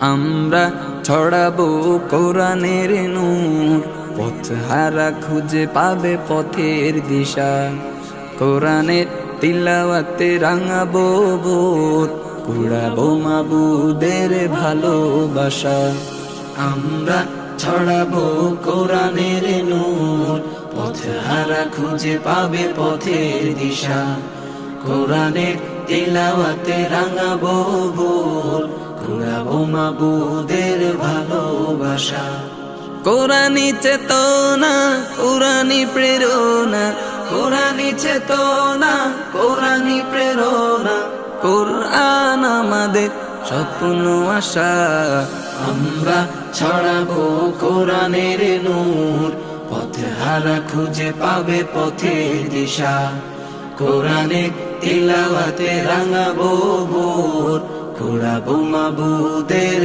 আমরা ছড়াবো কোরআনের নূর। পথ হারা খুঁজে পাবে পথের দিশা। কোরআনের তিলাওয়াতে রাঙাবো ভোর কুড়াবো মাবুদের ভালোবাসা। আমরা ছড়াবো কোরআনের নূর। পথ হারা খুঁজে পাবে পথের দিশা। কোরআনের তিলাওয়াতে রাঙাবো ভোর কুড়াবো মাবুদের ভালোবাসা। কোরআনি চেতনা কোরআনি প্রেরণা। কোরআনি চেতনা কোরআনি প্রেরণা। কোরআন আমাদের স্বপ্ন, আশা। আমরা ছড়াবো কোরআনের নূর। পথে হারা খুঁজে পাবে পথের দিশা। কোরআনে তিলাওয়াতে রাঙাবো ভোর। কুড়াবো মাবুদের